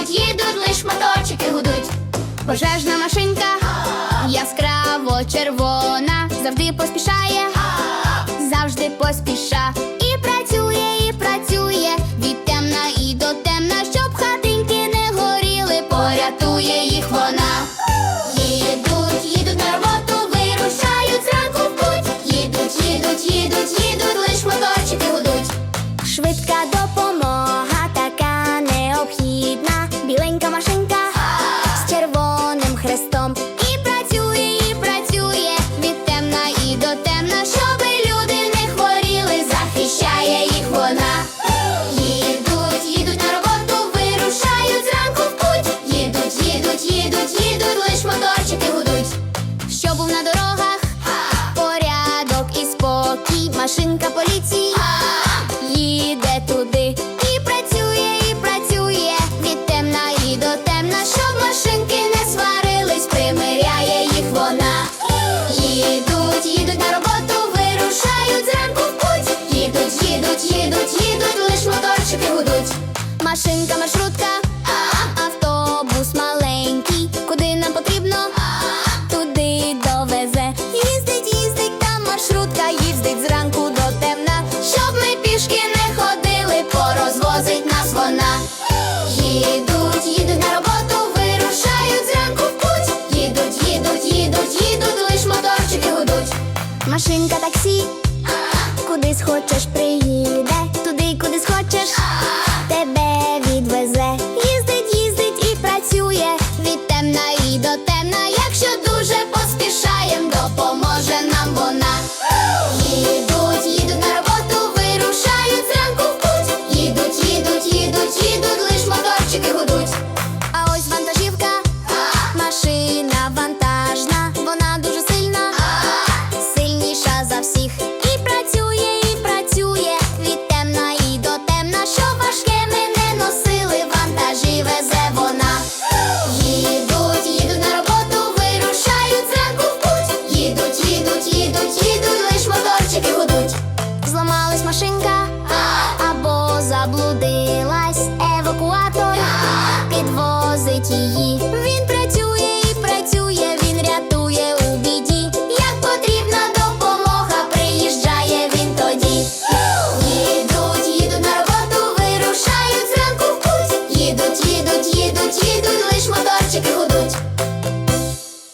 їдуть, їдуть, лиш моточики гудуть. Пожежна машинка яскраво червона, завжди поспішає, завжди поспіша. І працює, і працює від темна і до темна, щоб хатинки не горіли, порятує. Машинка поліції їде туди і працює, і працює від темна і до темна, щоб машинки не сварились, примиряє їх вона. Їдуть, їдуть на роботу, вирушають зранку в путь. Їдуть, їдуть, їдуть, їдуть, лиш моторчики гудуть. Машинка, маршрутка, автобус маленький, куди нам потрібно, туди довезе. Їздить, їздить там маршрутка, їздить зранку кудись хочеш приїде.